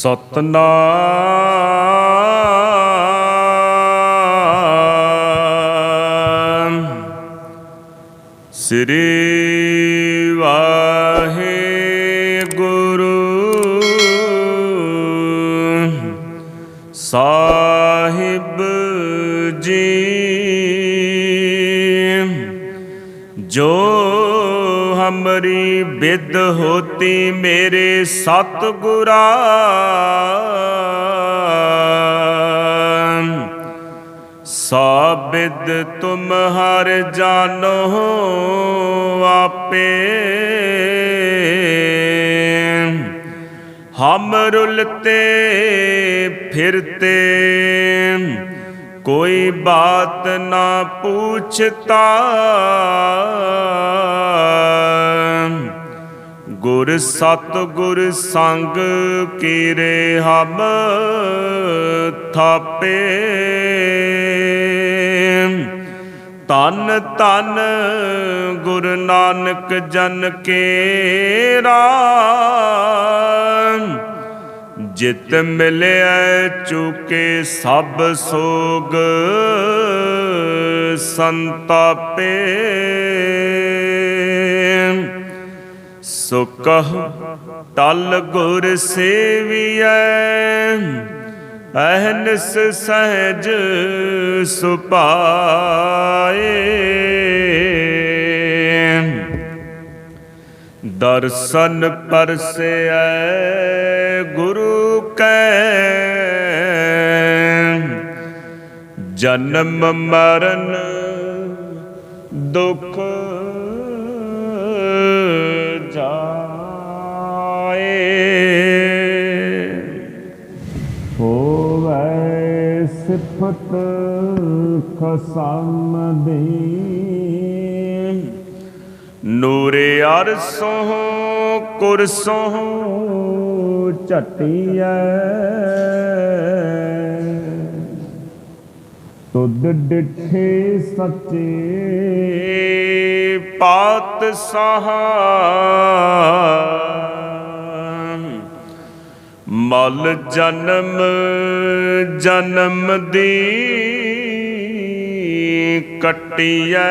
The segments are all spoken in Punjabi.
ਸਤਨਾਮ। ਸ੍ਰੀ ਬਿਦ ਹੋਤੀ ਮੇਰੇ ਸਤਿਗੁਰਾ। ਸਾਬਿਦ ਤੁਮ ਹਰ ਜਾਨੋ ਆਪੇ। ਹਮ ਰੁਲਤੇ ਫਿਰਤੇ। ਕੋਈ ਬਾਤ ਨਾ ਪੁੱਛਤਾ। ਗੁਰ ਸਤ ਗੁਰ ਸੰਗ ਕੀਰੇ ਹਮ ਥਾਪੇ। ਤਨ ਤਨ ਗੁਰ ਨਾਨਕ ਜਨ ਕੇਰਾ। ਜਿਤ ਮਿਲਿਆ ਚੁਕੇ ਸਭ ਸੋਗ। ਸੰਤਾਪੇ। ਸੋ ਤਲ ਟਲ ਗੁਰ ਸੇਵੀਐ। ਅਹਨਸ ਸਹਿਜ ਸੁਪਾਏ ਦਰਸ਼ਨ ਪਰਸੈ ਗੁਰੂ ਕੈ ਜਨਮ ਮਰਨ ਦੁਖ ਜਾਏ। ਹੋਵੇ ਸਿਫਤ ਖਸਮ ਦੀ ਨੂਰੇ ਅਰਸੋਂ ਕੁਰਸੋਂ ਝਟਿਐ। ਤੁਧ ਡਿਠੇ ਸੱਚੇ ਪਾਤ ਮਲ ਜਨਮ ਜਨਮ ਦੀ ਕਟਿਐ।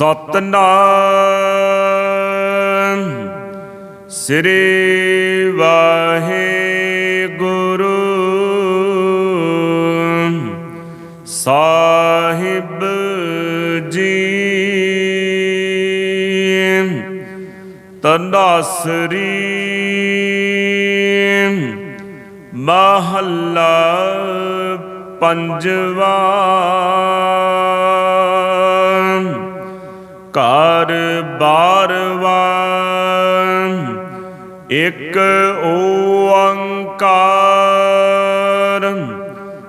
ਸਤਨਾਮ। ਸ੍ਰੀ ਵਾਹਿਗੁਰੂ। ਸਾਹਿਬ ਜੀ। ਤਨਾਸਰੀ। ਮਹੱਲਾ ਪੰਜਵਾ। ਘਰ ਬਾਰਵਾ ਇਕ ਓੰਕਾਰ।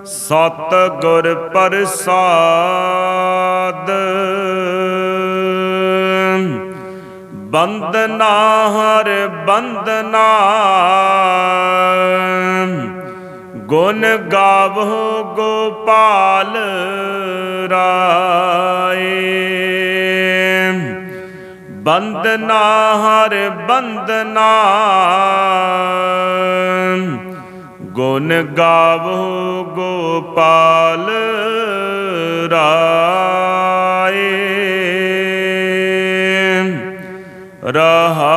ਸਤ ਗੁਰ ਪ੍ਰਸਾਦ। ਬੰਦਨਾ ਹਰ ਬੰਦਨਾ ਗੁਣ ਗਾਵੋ ਗੋਪਾਲ ਰਾਏ। ਬੰਦਨਾ ਹਰ ਬੰਦਨਾ ਗੁਣ ਗਾਵੋ ਗੋਪਾਲ ਰਾਏ। ਰਹਾਉ।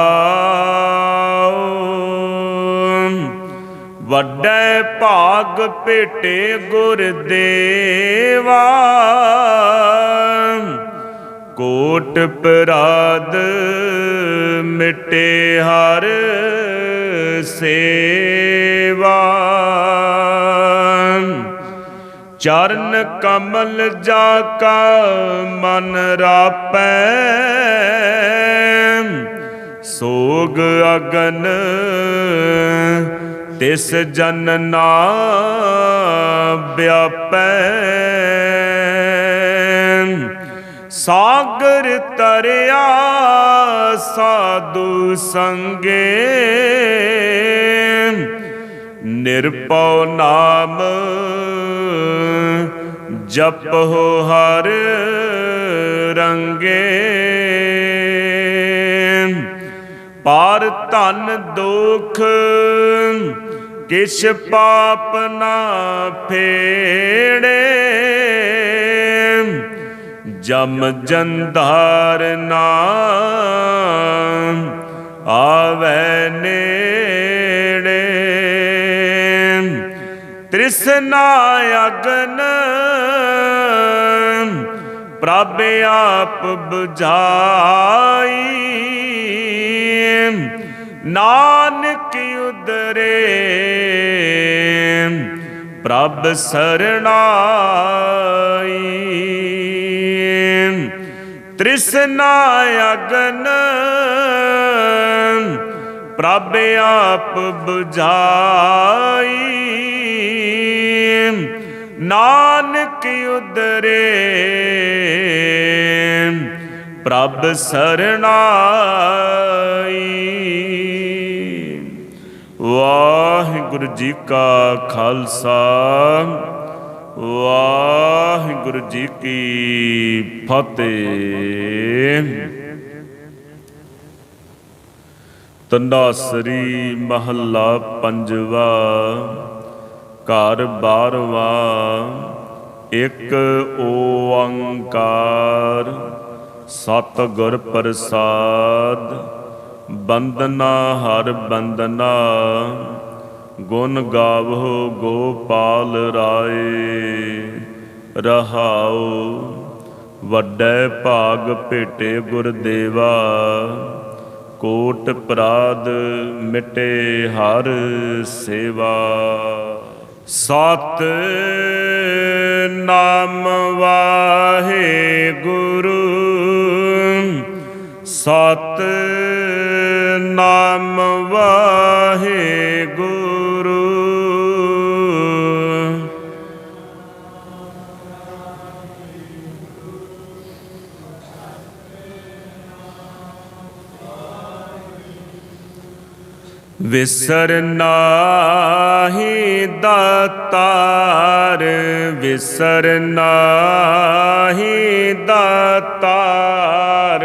ਵੱਡੇ ਭਾਗ ਭੇਟੇ ਗੁਰ ਦੇਵਾ। ਕੋਟ ਪਰਾਦ ਮਿਟੇ ਹਰ ਸੇਵਾ ਚਰਨ ਕਮਲ ਜਾ ਕਾ ਮਨ ਰਾਪੈ। ਸੋਗ ਅਗਨ ਤਿਸ ਜਨ ਨਾ ਵਿਆਪੈ। ਸਾਗਰ ਤਰਿਆ ਸਾਧੂ ਸੰਗੇ। ਨਿਰਪਉ ਨਾਮ ਜਪੋ ਹਰ ਰੰਗੇ। ਪਾਰ ਧਨ ਦੁਖ ਕਿਛ ਪਾਪ ਨਾ ਫੇੜੇ। ਜਮ ਜੰਧਾਰ ਨਾਮ ਆਵੈ ਨੇੜੇ। ਤ੍ਰਿਸ਼ਨਾ ਅਗਨ ਪ੍ਰਭ ਆਪ 부ਝਾਈ ਨਾਨਕ ਉਦਰੇ ਪ੍ਰਭ ਸਰਣਾਈ। ਤ੍ਰਿਸ਼ਨਾ ਅਗਨ ਪ੍ਰਭ ਆਪ 부ਝਾਈ ਨਾਨਕ ਉਦਰੇ ਪ੍ਰਭ ਸਰਣਾਈ। ਵਾਹਿਗੁਰੂ ਜੀ ਕਾ ਖਾਲਸਾ। ਵਾਹਿਗੁਰੂ ਜੀ ਕੀ ਫਤਿਹ। ਤੰਦਾਸਰੀ ਮਹੱਲਾ ਪੰਜਵਾ, ਘਰ ਬਾਰਵਾ, ਇੱਕ ਓੰਕਾਰ, ਸਤਿਗੁਰ ਪ੍ਰਸਾਦ ਬੰਦਨਾ ਹਰ ਬੰਦਨਾ ਗੁਣ ਗਾਵੋ ਗੋਪਾਲ ਰਾਏ। ਰਹਾਉ, ਵੱਡੇ ਭਾਗ ਭੇਟੇ ਗੁਰਦੇਵਾ ਕੋਟ ਪ੍ਰਾਦ ਮਿਟੇ ਹਰ ਸੇਵਾ। ਸਤ ਨਾਮ ਵਾਹੇ ਗੁਰੂ। ਸਤ ਨਾਮ ਵਾਹੇ ਗੁਰੂ। ਵਿਸਰ ਨਾਹੀ ਦਾਤਾਰ ਵਿਸਰ ਨਾਹੀ ਦਾਤਾਰ।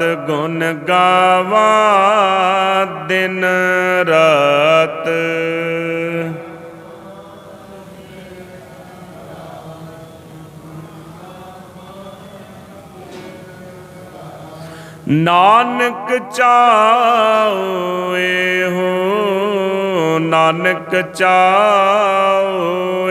ਗੁਣ ਗਾਵਾ ਦਿਨ ਰਾਤ। ਨਾਨਕ ਚਾਉ ਇਹੋ ਨਾਨਕ ਚਾਉ